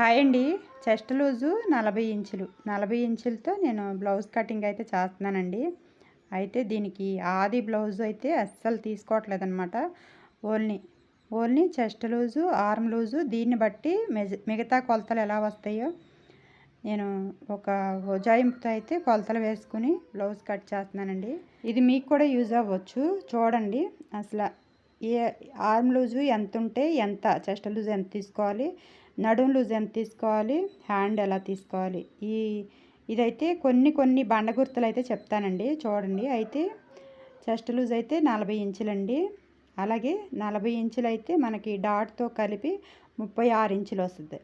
Hi అండి. Chest loose నలభై ఇంచులు. నలభై ఇంచులతో నేను బ్లౌజ్ కటింగ్ అయితే చేస్తున్నానండి. అయితే దీనికి ఆది బ్లౌజ్ అయితే అస్సలు తీసుకోవట్లేదు అనమాట only only chest loose arm loose దీన్ని బట్టి మిగతా కొలతలు ఎలా వస్తాయో నేను ఒక ఉజాయింపుతో అయితే కొలతలు వేసుకుని బ్లౌజ్ కట్ చేస్తున్నానండి. ఇది మీకు కూడా యూజ్ అవ్వచ్చు. చూడండి అసలు ఏ ఆర్మ్ లూజు ఎంత ఉంటే ఎంత చెస్ట్ లూజ్ ఎంత తీసుకోవాలి నడుం లూజ్ ఎంత తీసుకోవాలి? హ్యాండ్ ఎలా తీసుకోవాలి? ఈ ఇదైతే కొన్ని కొన్ని బండ గుర్తులు అయితే చెప్తానండి. చూడండి. అయితే చెస్ట్ లూజ్ అయితే నలభై ఇంచులండి. అలాగే నలభై ఇంచులు అయితే మనకి డాట్తో కలిపి ముప్పై ఆరు ఇంచులు వస్తుంది.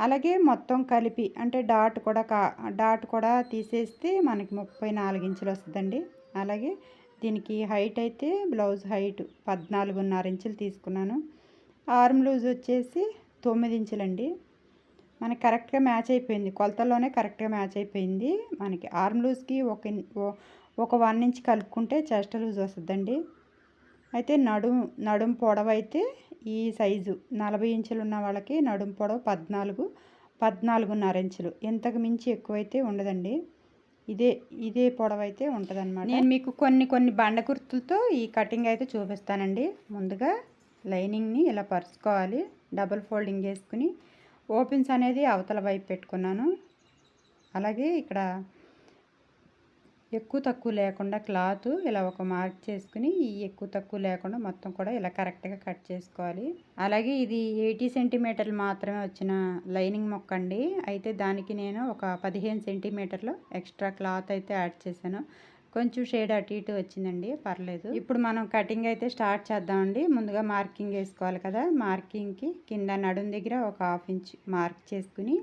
అలాగే మొత్తం కలిపి అంటే డాట్ కూడా కా డాట్ కూడా తీసేస్తే మనకి ముప్పై నాలుగు ఇంచులు వస్తుందండి. అలాగే దీనికి హైట్ అయితే బ్లౌజ్ హైట్ పద్నాలుగున్నర ఇంచులు తీసుకున్నాను. ఆర్మ్ లూజ్ వచ్చేసి తొమ్మిది ఇంచులండి మనకి కరెక్ట్గా మ్యాచ్ అయిపోయింది. కొలతల్లోనే కరెక్ట్గా మ్యాచ్ అయిపోయింది. మనకి ఆర్మ్ లూజ్కి ఒక ఒక వన్ ఇంచ్ కలుపుకుంటే చెస్ట్ లూజ్ వస్తుందండి. అయితే నడుం నడుం పొడవు అయితే ఈ సైజు. నలభై ఇంచులు ఉన్న వాళ్ళకి నడుం పొడవు పద్నాలుగు పద్నాలుగున్నర ఇంచులు. ఇంతకు మించి ఎక్కువైతే ఉండదండి. ఇదే ఇదే పొడవు అయితే ఉంటుందన్నమాట. నేను మీకు కొన్ని కొన్ని బండ గుర్తులతో ఈ కటింగ్ అయితే చూపిస్తానండి. ముందుగా లైనింగ్ని ఇలా పరుచుకోవాలి. డబుల్ ఫోల్డింగ్ చేసుకుని ఓపెన్స్ అనేది అవతల వైపు పెట్టుకున్నాను. అలాగే ఇక్కడ ఎక్కువ తక్కువ లేకుండా క్లాత్ ఇలా ఒక మార్క్ చేసుకుని ఈ ఎక్కువ తక్కువ లేకుండా మొత్తం కూడా ఇలా కరెక్ట్గా కట్ చేసుకోవాలి. అలాగే ఇది ఎయిటీ సెంటీమీటర్లు మాత్రమే వచ్చిన లైనింగ్ మొక్క అండి. అయితే దానికి నేను ఒక పదిహేను సెంటీమీటర్లు ఎక్స్ట్రా క్లాత్ అయితే యాడ్ చేశాను. కొంచెం షేడ్ అటు ఇటు వచ్చిందండి పర్లేదు. ఇప్పుడు మనం కటింగ్ అయితే స్టార్ట్ చేద్దామండి. ముందుగా మార్కింగ్ వేసుకోవాలి కదా. మార్కింగ్కి కింద నడుం దగ్గర ఒక హాఫ్ ఇంచ్ మార్క్ చేసుకుని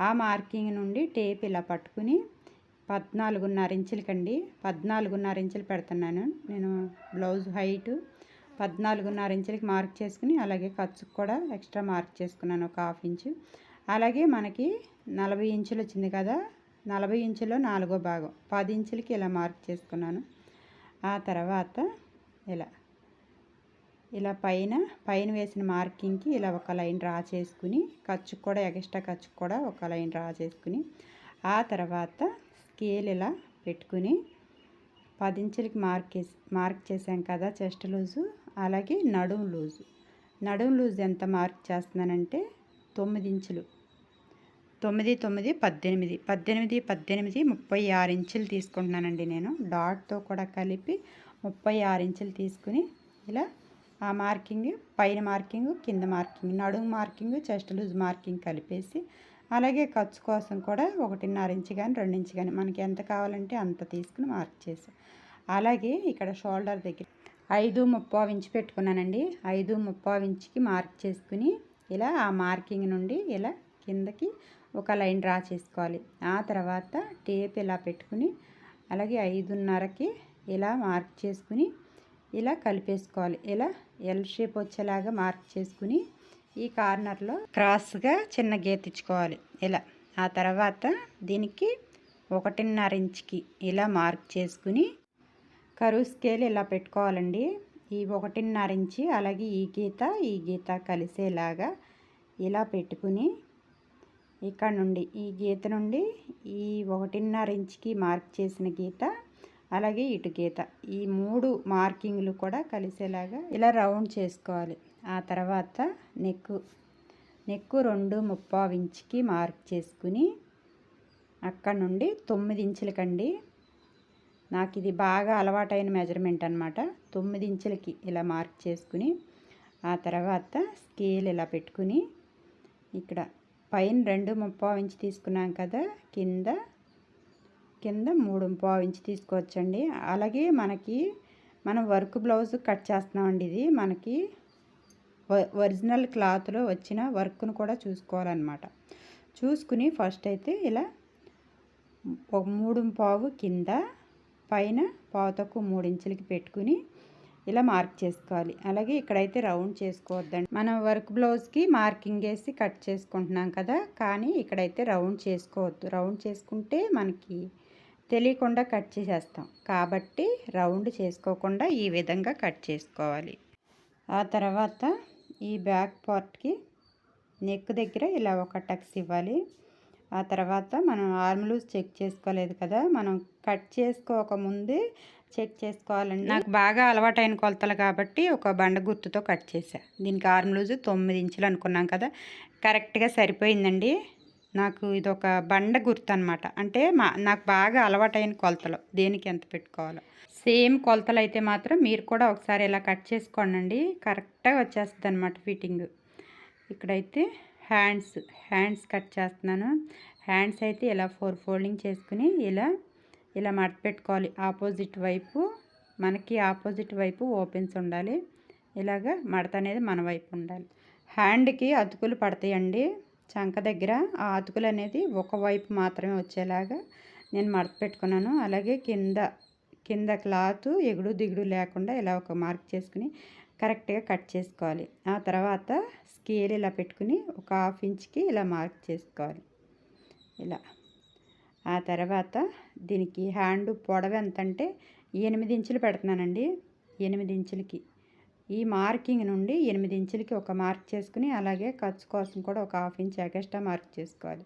ఆ మార్కింగ్ నుండి టేప్ ఇలా పట్టుకుని పద్నాలుగున్నర ఇంచులకండి. పద్నాలుగున్నర ఇంచులు పెడుతున్నాను. నేను బ్లౌజ్ హైటు పద్నాలుగున్నర ఇంచులకి మార్క్ చేసుకుని అలాగే ఖర్చుకు కూడా ఎక్స్ట్రా మార్క్ చేసుకున్నాను ఒక హాఫ్ ఇంచు. అలాగే మనకి నలభై ఇంచులు వచ్చింది కదా. నలభై ఇంచులో నాలుగో భాగం. పది ఇంచులకి ఇలా మార్క్ చేసుకున్నాను. ఆ తర్వాత ఇలా ఇలా పైన పైన వేసిన మార్కింగ్కి ఇలా ఒక లైన్ డ్రా చేసుకుని ఖర్చు కూడా ఎక్స్ట్రా ఖర్చు కూడా ఒక లైన్ డ్రా చేసుకుని ఆ తర్వాత స్కేల్ ఇలా పెట్టుకుని పది ఇంచులకి మార్క్ మార్క్ చేసాం కదా చెస్ట్ లూజు అలాగే నడుం లూజు. నడుం లూజ్ ఎంత మార్క్ చేస్తున్నానంటే తొమ్మిది ఇంచులు. తొమ్మిది తొమ్మిది పద్దెనిమిది పద్దెనిమిది పద్దెనిమిది ముప్పై ఆరు ఇంచులు తీసుకుంటున్నానండి నేను. డాట్తో కూడా కలిపి ముప్పై ఆరు ఇంచులు తీసుకుని ఇలా ఆ మార్కింగ్ పైన మార్కింగ్ కింద మార్కింగ్ నడుము మార్కింగ్ చెస్ట్ లూజ్ మార్కింగ్ కలిపేసి అలాగే ఖర్చు కోసం కూడా ఒకటిన్నర ఇంచు కానీ రెండు ఇంచు కానీ మనకి ఎంత కావాలంటే అంత తీసుకుని మార్క్ చేసాం అలాగే ఇక్కడ షోల్డర్ దగ్గర ఐదు ముప్పావు ఇంచు పెట్టుకున్నానండి. ఐదు ముప్పావు ఇంచుకి మార్క్ చేసుకుని ఇలా ఆ మార్కింగ్ నుండి ఇలా కిందకి ఒక లైన్ డ్రా చేసుకోవాలి. ఆ తర్వాత టేప్ ఇలా పెట్టుకుని అలాగే ఐదున్నరకి ఇలా మార్క్ చేసుకుని ఇలా కలిపేసుకోవాలి. ఇలా ఎల్ షేప్ వచ్చేలాగా మార్క్ చేసుకుని ఈ కార్నర్లో క్రాస్గా చిన్న గీతించుకోవాలి ఇలా ఆ తర్వాత దీనికి ఒకటిన్నర ఇంచుకి ఇలా మార్క్ చేసుకుని కరువు స్కేల్ ఇలా పెట్టుకోవాలండి. ఈ ఒకటిన్నర ఇంచి అలాగే ఈ గీత ఈ గీత కలిసేలాగా ఇలా పెట్టుకుని ఇక్కడ నుండి ఈ గీత నుండి ఈ ఒకటిన్నర ఇంచుకి మార్క్ చేసిన గీత అలాగే ఇటు గీత. ఈ మూడు మార్కింగ్లు కూడా కలిసేలాగా ఇలా రౌండ్ చేసుకోవాలి. ఆ తర్వాత నెక్కు నెక్కు రెండు ముప్పావు ఇంచుకి మార్క్ చేసుకుని అక్కడ నుండి తొమ్మిది ఇంచులకండి. నాకు ఇది బాగా అలవాటైన మెజర్మెంట్ అనమాట తొమ్మిది ఇంచులకి ఇలా మార్క్ చేసుకుని ఆ తర్వాత స్కేల్ ఇలా పెట్టుకుని ఇక్కడ పైన రెండు ముప్పావు ఇంచు తీసుకున్నాం కదా కింద కింద మూడు ముప్పావు ఇంచు తీసుకోవచ్చండి. అలాగే మనకి మనం వర్క్ బ్లౌజ్ కట్ చేస్తున్నామండి ఇది. మనకి ఒరిజినల్ క్లాత్లో వచ్చిన వర్క్ను కూడా చూసుకోవాలన్నమాట. చూసుకుని ఫస్ట్ అయితే ఇలా ఒక మూడు పావు కింద పైన పావు తక్కువ మూడు ఇంచులకి పెట్టుకుని ఇలా మార్క్ చేసుకోవాలి. అలాగే ఇక్కడైతే రౌండ్ చేసుకోవద్దండి. మనం వర్క్ బ్లౌజ్కి మార్కింగ్ వేసి కట్ చేసుకుంటున్నాం కదా కానీ ఇక్కడైతే రౌండ్ చేసుకోవద్దు. రౌండ్ చేసుకుంటే మనకి తెలియకుండా కట్ చేసేస్తాం. కాబట్టి రౌండ్ చేసుకోకుండా ఈ విధంగా కట్ చేసుకోవాలి. ఆ తర్వాత ఈ బ్యాక్ పార్ట్కి నెక్ దగ్గర ఇలా ఒక టక్స్ ఇవ్వాలి. ఆ తర్వాత మనం ఆర్మ్ లూజ్ చెక్ చేసుకోలేదు కదా మనం కట్ చేసుకోకముందే చెక్ చేసుకోవాలండి. నాకు బాగా అలవాటైన కొలతలు కాబట్టి ఒక బండ గుర్తుతో కట్ చేసా దీనికి ఆర్మ్ లూజ్ తొమ్మిది ఇంచులు అనుకున్నాం కదా. కరెక్ట్గా సరిపోయిందండి. నాకు ఇది ఒక బండ గుర్తు అనమాట అంటే మా నాకు బాగా అలవాటైన కొలతలు. దేనికి ఎంత పెట్టుకోవాలో. సేమ్ కొలతలు అయితే మాత్రం మీరు కూడా ఒకసారి ఇలా కట్ చేసుకోండి కరెక్ట్గా వచ్చేస్తుంది అనమాట ఫిట్టింగ్. ఇక్కడైతే హ్యాండ్స్ హ్యాండ్స్ కట్ చేస్తున్నాను. హ్యాండ్స్ అయితే ఇలా ఫోర్ ఫోల్డింగ్ చేసుకుని ఇలా ఇలా మడత పెట్టుకోవాలి. ఆపోజిట్ వైపు మనకి ఆపోజిట్ వైపు ఓపెన్స్ ఉండాలి. ఇలాగ మడత అనేది మన వైపు ఉండాలి. హ్యాండ్కి అతుకులు పడతాయండి. చంక దగ్గర ఆ అతుకులు అనేది ఒకవైపు మాత్రమే వచ్చేలాగా నేను మడత పెట్టుకున్నాను. అలాగే కింద కింద క్లాత్ ఎగుడు దిగుడు లేకుండా ఇలా ఒక మార్క్ చేసుకుని కరెక్ట్గా కట్ చేసుకోవాలి. ఆ తర్వాత స్కేల్ ఇలా పెట్టుకుని ఒక హాఫ్ ఇంచ్కి ఇలా మార్క్ చేసుకోవాలి. ఇలా. ఆ తర్వాత దీనికి హ్యాండ్ పొడవ ఎంత అంటే ఎనిమిది ఇంచులు పెడుతున్నానండి. ఎనిమిది ఇంచులకి. ఈ మార్కింగ్ నుండి ఎనిమిది ఇంచులకి ఒక మార్క్ చేసుకుని అలాగే ఖర్చు కోసం కూడా ఒక హాఫ్ ఇంచ్ ఎగస్ట్రా మార్క్ చేసుకోవాలి.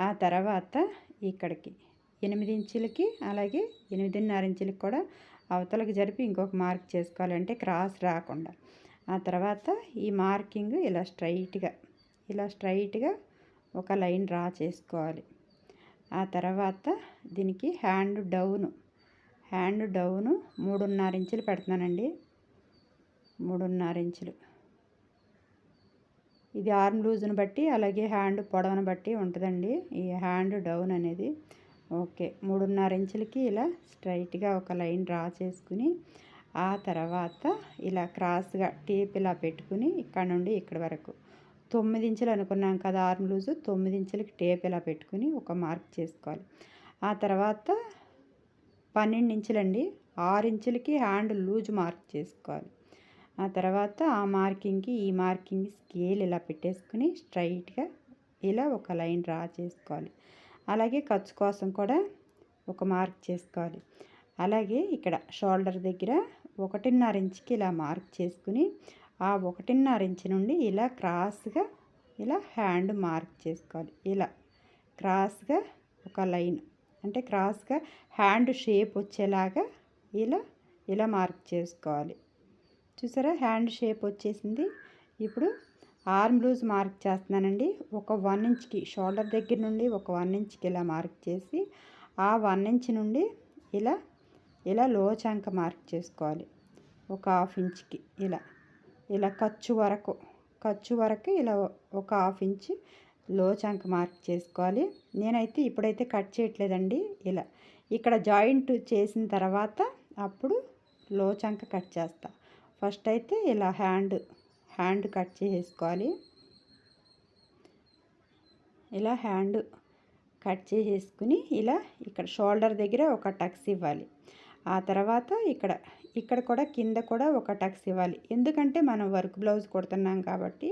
ఆ తర్వాత ఇక్కడికి ఎనిమిది ఇంచులకి అలాగే ఎనిమిదిన్నర ఇంచులకి కూడా అవతలకు జరిపి ఇంకొక మార్క్ చేసుకోవాలంటే క్రాస్ రాకుండా. ఆ తర్వాత ఈ మార్కింగ్ ఇలా స్ట్రైట్గా ఇలా స్ట్రైట్గా ఒక లైన్ డ్రా చేసుకోవాలి. ఆ తర్వాత దీనికి హ్యాండ్ డౌను. హ్యాండ్ డౌను మూడున్నర ఇంచులు పెడుతున్నానండి. మూడున్నర ఇంచులు. ఇది ఆర్మ్ లూజ్ని బట్టి అలాగే హ్యాండ్ పొడవను బట్టి ఉంటుందండి. ఈ హ్యాండ్ డౌన్ అనేది ఓకే. మూడున్నర ఇంచులకి ఇలా స్ట్రైట్గా ఒక లైన్ డ్రా చేసుకుని ఆ తర్వాత ఇలా క్రాస్గా టేప్ ఇలా పెట్టుకుని ఇక్కడ నుండి ఇక్కడ వరకు. తొమ్మిది ఇంచులు అనుకున్నాం కదా ఆర్మ్ లూజు తొమ్మిది ఇంచులకి టేప్ ఇలా పెట్టుకుని ఒక మార్క్ చేసుకోవాలి. ఆ తర్వాత పన్నెండు ఇంచులండి ఆరు ఇంచులకి హ్యాండ్ లూజ్ మార్క్ చేసుకోవాలి. ఆ తర్వాత ఆ మార్కింగ్కి ఈ మార్కింగ్ స్కేల్ ఇలా పెట్టేసుకుని స్ట్రైట్గా ఇలా ఒక లైన్ డ్రా చేసుకోవాలి. అలాగే ఖర్చు కోసం కూడా ఒక మార్క్ చేసుకోవాలి. అలాగే ఇక్కడ షోల్డర్ దగ్గర ఒకటిన్నర ఇంచుకి ఇలా మార్క్ చేసుకుని ఆ ఒకటిన్నర ఇంచు నుండి ఇలా క్రాస్గా ఇలా హ్యాండ్ మార్క్ చేసుకోవాలి. ఇలా క్రాస్గా ఒక లైన్ అంటే క్రాస్గా హ్యాండ్ షేప్ వచ్చేలాగా ఇలా ఇలా మార్క్ చేసుకోవాలి. చూసారా? హ్యాండ్ షేప్ వచ్చేసింది. ఇప్పుడు ఆర్మ్ లూజ్ మార్క్ చేస్తున్నానండి. ఒక వన్ ఇంచ్కి షోల్డర్ దగ్గర నుండి ఒక వన్ ఇంచ్కి ఇలా మార్క్ చేసి ఆ వన్ ఇంచ్ నుండి ఇలా ఇలా లో చంక మార్క్ చేసుకోవాలి. ఒక హాఫ్ ఇంచ్కి ఇలా. ఇలా ఖర్చు వరకు ఖర్చు వరకు ఇలా ఒక హాఫ్ ఇంచ్లో చంక్ మార్క్ చేసుకోవాలి. నేనైతే ఇప్పుడైతే కట్ చేయట్లేదండి ఇలా. ఇక్కడ జాయింట్ చేసిన తర్వాత అప్పుడు లో చంక కట్ చేస్తా. ఫస్ట్ అయితే ఇలా హ్యాండ్ హ్యాండ్ కట్ చేసేసుకోవాలి. ఇలా హ్యాండ్ కట్ చేసేసుకుని ఇలా ఇక్కడ షోల్డర్ దగ్గర ఒక టక్స్ ఇవ్వాలి. ఆ తర్వాత ఇక్కడ ఇక్కడ కూడా కింద కూడా ఒక టక్స్ ఇవ్వాలి. ఎందుకంటే మనం వర్క్ బ్లౌజ్ కుడుతున్నాం కాబట్టి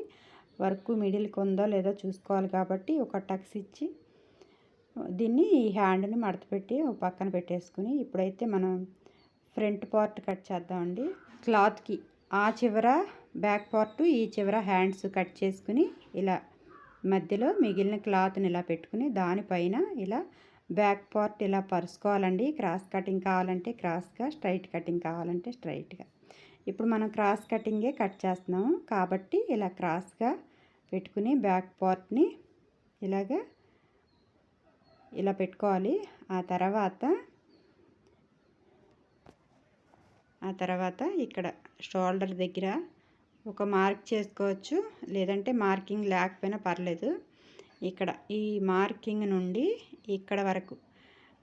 వర్క్ మిడిల్కి ఉందో లేదో చూసుకోవాలి కాబట్టి ఒక టక్స్ ఇచ్చి దీన్ని ఈ హ్యాండ్ని మడతపెట్టి ఒక పక్కన పెట్టేసుకుని ఇప్పుడైతే మనం ఫ్రంట్ పార్ట్ కట్ చేద్దామండి. క్లాత్కి ఆ చివర బ్యాక్ పార్ట్ ఈ చివర హ్యాండ్స్ కట్ చేసుకుని ఇలా మధ్యలో మిగిలిన క్లాత్ని ఇలా పెట్టుకుని దానిపైన ఇలా బ్యాక్ పార్ట్ ఇలా పరుచుకోవాలండి. క్రాస్ కటింగ్ కావాలంటే క్రాస్గా స్ట్రైట్ కటింగ్ కావాలంటే స్ట్రైట్గా. ఇప్పుడు మనం క్రాస్ కటింగే కట్ చేస్తున్నాము కాబట్టి ఇలా క్రాస్గా పెట్టుకుని బ్యాక్ పార్ట్ని ఇలాగా ఇలా పెట్టుకోవాలి. ఆ తర్వాత ఆ తర్వాత ఇక్కడ షోల్డర్ దగ్గర ఒక మార్క్ చేసుకోవచ్చు. లేదంటే మార్కింగ్ లేకపోయినా పర్లేదు. ఇక్కడ ఈ మార్కింగ్ నుండి ఇక్కడ వరకు.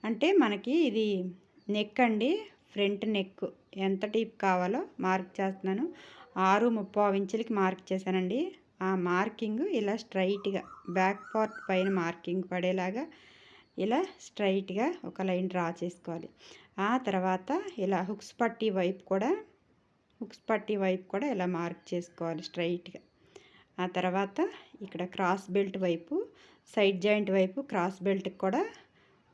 అంటే మనకి ఇది నెక్ అండి ఫ్రంట్ నెక్. ఎంత టీప్ కావాలో మార్క్ చేస్తున్నాను. ఆరు ముప్పై ఇంచులకి మార్క్ చేశానండి. ఆ మార్కింగ్ ఇలా స్ట్రైట్గా బ్యాక్ పార్ట్ పైన మార్కింగ్ పడేలాగా ఇలా స్ట్రైట్గా ఒక లైన్ డ్రా చేసుకోవాలి. ఆ తర్వాత ఇలా హుక్స్ పట్టి వైపు కూడా హుక్స్ పట్టి వైపు కూడా ఇలా మార్క్ చేసుకోవాలి స్ట్రైట్గా. ఆ తర్వాత ఇక్కడ క్రాస్ బెల్ట్ వైపు సైడ్ జాయింట్ వైపు క్రాస్ బెల్ట్కి కూడా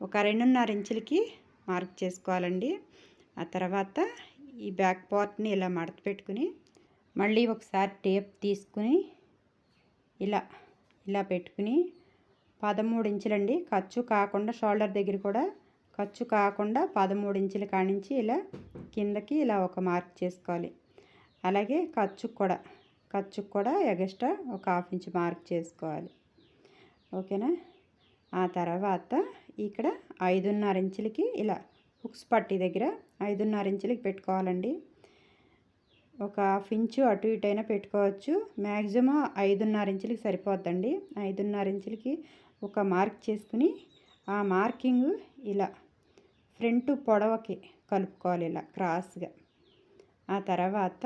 ఒక రెండున్నర ఇంచులకి మార్క్ చేసుకోవాలండి. ఆ తర్వాత ఈ బ్యాక్ పార్ట్ని ఇలా మడత పెట్టుకుని మళ్ళీ ఒకసారి టేప్ తీసుకుని ఇలా ఇలా పెట్టుకుని పదమూడు ఇంచులండి. ఖర్చు కాకుండా షోల్డర్ దగ్గర కూడా ఖర్చు కాకుండా పదమూడు ఇంచుల కానించి ఇలా కిందకి ఇలా ఒక మార్క్ చేసుకోవాలి. అలాగే ఖర్చు కూడా ఖర్చుకు కూడా ఎగస్ట్రా ఒక హాఫ్ ఇంచ్ మార్క్ చేసుకోవాలి. ఓకేనా? ఆ తర్వాత ఇక్కడ ఐదున్నర ఇంచులకి ఇలా హుక్స్ పట్టి దగ్గర ఐదున్నర ఇంచులకి పెట్టుకోవాలండి. ఒక హాఫ్ ఇంచు అటు ఇటు అయినా పెట్టుకోవచ్చు. మ్యాక్సిమం ఐదున్నర ఇంచులకి సరిపోద్దండి. ఐదున్నర ఇంచులకి ఒక మార్క్ చేసుకుని ఆ మార్కింగ్ ఇలా ఫ్రంట్ పొడవకి కలుపుకోవాలి ఇలా క్రాస్గా. ఆ తర్వాత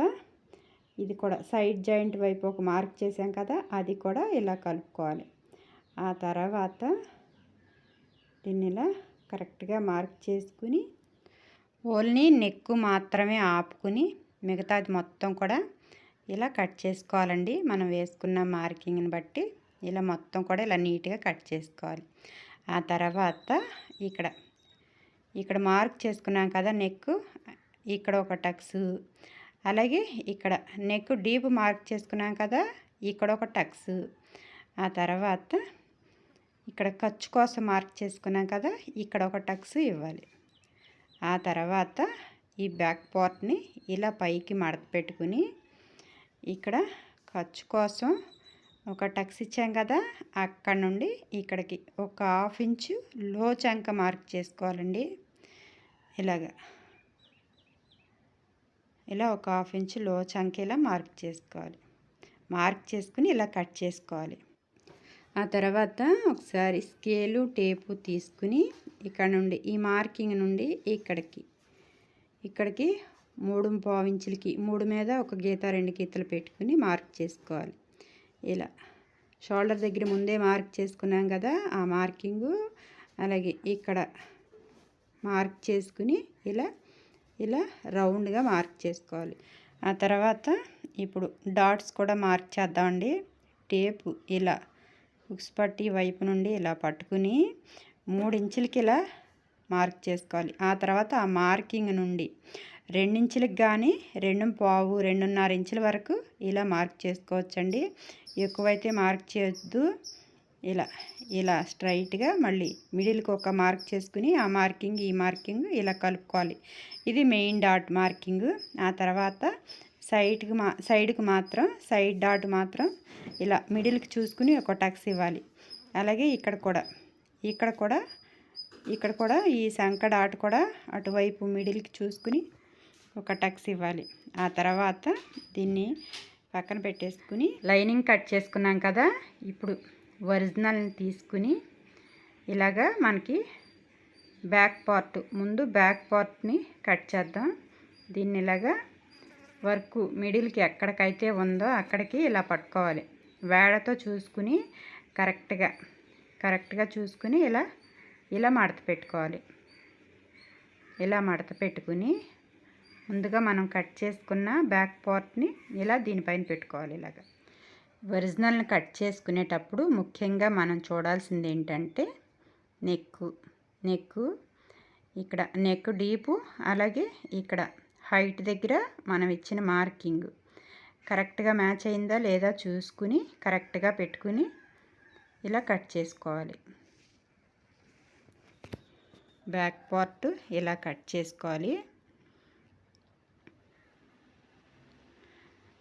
ఇది కూడా సైడ్ జాయింట్ వైపు ఒక మార్క్ చేసాం కదా అది కూడా ఇలా కలుపుకోవాలి. ఆ తర్వాత దీన్ని ఇలా కరెక్ట్గా మార్క్ చేసుకుని ఓన్లీ నెక్కు మాత్రమే ఆపుకుని మిగతాది మొత్తం కూడా ఇలా కట్ చేసుకోవాలండి. మనం వేసుకున్న మార్కింగ్ని బట్టి ఇలా మొత్తం కూడా ఇలా నీట్గా కట్ చేసుకోవాలి. ఆ తర్వాత ఇక్కడ ఇక్కడ మార్క్ చేసుకున్నాం కదా నెక్ ఇక్కడ ఒక టక్స్ అలాగే ఇక్కడ నెక్ డీప్ మార్క్ చేసుకున్నాం కదా ఇక్కడ ఒక టక్స్ ఆ తర్వాత ఇక్కడ ఖర్చు కోసం మార్క్ చేసుకున్నాం కదా ఇక్కడ ఒక టక్స్ ఇవ్వాలి. ఆ తర్వాత ఈ బ్యాక్ పార్ట్ని ఇలా పైకి మడత పెట్టుకుని ఇక్కడ ఖర్చు కోసం ఒక టక్స్ ఇచ్చాం కదా అక్కడ నుండి ఇక్కడికి ఒక హాఫ్ ఇంచు లో చంక మార్క్ చేసుకోవాలండి. ఇలాగా. ఇలా ఒక హాఫ్ ఇంచ్లో చంకేలా మార్క్ చేసుకోవాలి. మార్క్ చేసుకుని ఇలా కట్ చేసుకోవాలి. ఆ తర్వాత ఒకసారి స్కేలు టేపు తీసుకుని ఇక్కడ నుండి ఈ మార్కింగ్ నుండి ఇక్కడికి. ఇక్కడికి మూడు పావు ఇంచులకి మూడు మీద ఒక గీత రెండు గీతలు పెట్టుకుని మార్క్ చేసుకోవాలి. ఇలా. షోల్డర్ దగ్గర ముందే మార్క్ చేసుకున్నాం కదా ఆ మార్కింగు. అలాగే ఇక్కడ మార్క్ చేసుకుని ఇలా ఇలా రౌండ్గా మార్క్ చేసుకోవాలి. ఆ తర్వాత ఇప్పుడు డాట్స్ కూడా మార్క్ చేద్దామండి. టేపు ఇలా ఉక్స్ పట్టి వైపు నుండి ఇలా పట్టుకుని మూడు ఇంచులకి ఇలా మార్క్ చేసుకోవాలి. ఆ తర్వాత ఆ మార్కింగ్ నుండి రెండించులకు కానీ రెండు పావు రెండున్నర ఇంచుల వరకు ఇలా మార్క్ చేసుకోవచ్చండి. ఎక్కువైతే మార్క్ చేయొద్దు. ఇలా ఇలా స్ట్రైట్గా మళ్ళీ మిడిల్కి ఒక మార్క్ చేసుకుని ఆ మార్కింగ్ ఈ మార్కింగ్ ఇలా కలుపుకోవాలి. ఇది మెయిన్ డాట్ మార్కింగ్. ఆ తర్వాత సైడ్కి మా సైడ్కి మాత్రం సైడ్ డాట్ మాత్రం ఇలా మిడిల్కి చూసుకుని ఒక టక్స్ ఇవ్వాలి. అలాగే ఇక్కడ కూడా ఇక్కడ కూడా ఇక్కడ కూడా ఈ శంఖ డాట్ కూడా అటువైపు మిడిల్కి చూసుకుని ఒక టక్స్ ఇవ్వాలి. ఆ తర్వాత దీన్ని పక్కన పెట్టేసుకుని లైనింగ్ కట్ చేసుకున్నాం కదా ఇప్పుడు ఒరిజినల్ని తీసుకుని ఇలాగా మనకి బ్యాక్ పార్ట్ ముందు బ్యాక్ పార్ట్ని కట్ చేద్దాం. దీన్ని ఇలాగా వర్క్ మిడిల్కి ఎక్కడికైతే ఉందో అక్కడికి ఇలా పట్టుకోవాలి. వేడతో చూసుకుని కరెక్ట్గా కరెక్ట్గా చూసుకుని ఇలా ఇలా మడత పెట్టుకోవాలి. ఇలా మడత పెట్టుకుని ముందుగా మనం కట్ చేసుకున్న బ్యాక్ పార్ట్ని ఇలా దీనిపైన పెట్టుకోవాలి ఇలాగా. ఒరిజినల్ని కట్ చేసుకునేటప్పుడు ముఖ్యంగా మనం చూడాల్సింది ఏంటంటే నెక్కు నెక్కు ఇక్కడ నెక్ డీపు అలాగే ఇక్కడ హైట్ దగ్గర మనం ఇచ్చిన మార్కింగ్. కరెక్ట్గా మ్యాచ్ అయిందా లేదా చూసుకుని కరెక్ట్గా పెట్టుకుని ఇలా కట్ చేసుకోవాలి. బ్యాక్ పార్ట్ ఇలా కట్ చేసుకోవాలి.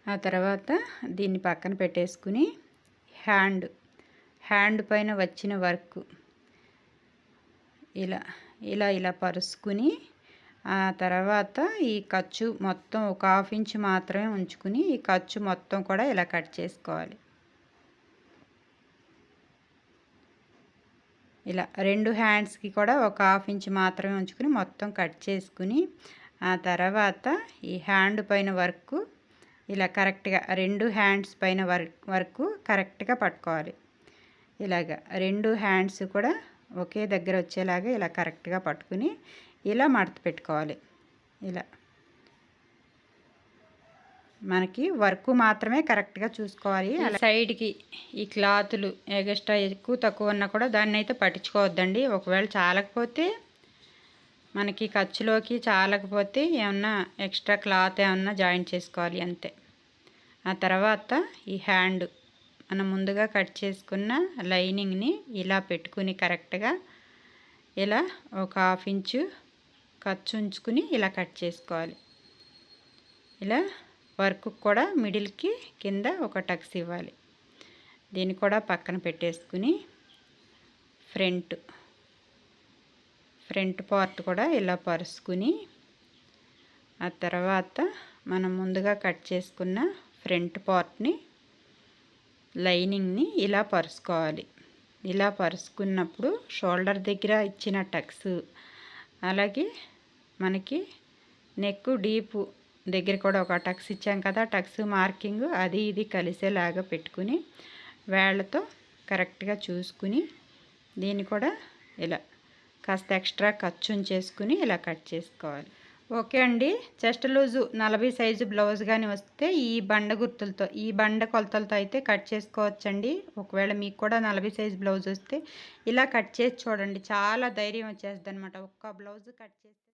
ఆ తర్వాత దీన్ని పక్కన పెట్టేసుకుని హ్యాండ్ హ్యాండ్ పైన వచ్చిన వర్క్. ఇలా ఇలా ఇలా పరుచుకుని ఆ తర్వాత ఈ ఖర్చు మొత్తం ఒక హాఫ్ ఇంచ్ మాత్రమే ఉంచుకుని ఈ ఖర్చు మొత్తం కూడా ఇలా కట్ చేసుకోవాలి. ఇలా రెండు హ్యాండ్స్కి కూడా ఒక హాఫ్ ఇంచ్ మాత్రమే ఉంచుకుని మొత్తం కట్ చేసుకుని ఆ తర్వాత ఈ హ్యాండ్ పైన వర్క్ ఇలా కరెక్ట్గా రెండు హ్యాండ్స్ పైన వర్క్ వర్క్ కరెక్ట్గా పట్టుకోవాలి. ఇలాగ రెండు హ్యాండ్స్ కూడా ఒకే దగ్గర వచ్చేలాగా ఇలా కరెక్ట్గా పట్టుకుని ఇలా మడత పెట్టుకోవాలి. ఇలా. మనకి వర్క్ మాత్రమే కరెక్ట్గా చూసుకోవాలి. అలా సైడ్కి ఈ క్లాతులు ఎగస్ట్రా ఎక్కువ తక్కువ ఉన్నా కూడా దాన్ని అయితే పట్టించుకోవద్దండి. ఒకవేళ చాలకపోతే మనకి ఖర్చులోకి చాలకపోతే ఏమన్నా ఎక్స్ట్రా క్లాత్ ఏమన్నా జాయింట్ చేసుకోవాలి అంతే. ఆ తర్వాత ఈ హ్యాండ్ మనం ముందుగా కట్ చేసుకున్న లైనింగ్ని ఇలా పెట్టుకుని కరెక్ట్గా ఇలా ఒక హాఫ్ ఇంచు ఖర్చు ఉంచుకుని ఇలా కట్ చేసుకోవాలి. ఇలా వర్క్ కూడా మిడిల్కి కింద ఒక టక్స్ ఇవ్వాలి. దీన్ని కూడా పక్కన పెట్టేసుకుని ఫ్రంట్ ఫ్రంట్ పార్ట్ కూడా ఇలా పరుచుకుని ఆ తర్వాత మనం ముందుగా కట్ చేసుకున్న ఫ్రంట్ పార్ట్ని లైనింగ్ని ఇలా పరుచుకోవాలి. ఇలా పరుచుకున్నప్పుడు షోల్డర్ దగ్గర ఇచ్చిన టక్స్ అలాగే మనకి నెక్ డీపు దగ్గర కూడా ఒక టక్స్ ఇచ్చాం కదా టక్స్ మార్కింగ్ అది ఇది కలిసేలాగా పెట్టుకుని వేళ్ళతో కరెక్ట్గా చూసుకుని దీన్ని కూడా ఇలా కాస్త ఎక్స్ట్రా ఖర్చు చేసుకుని ఇలా కట్ చేసుకోవాలి. ఓకే అండి. చెస్ట్ లూజు నలభై సైజు బ్లౌజ్ కానీ వస్తే ఈ బండ గుర్తులతో ఈ బండ కొలతలతో అయితే కట్ చేసుకోవచ్చండి. ఒకవేళ మీకు కూడా నలభై సైజు బ్లౌజ్ వస్తే ఇలా కట్ చేసి చూడండి. చాలా ధైర్యం వచ్చేస్తుంది అనమాట ఒక్క బ్లౌజ్ కట్ చేసి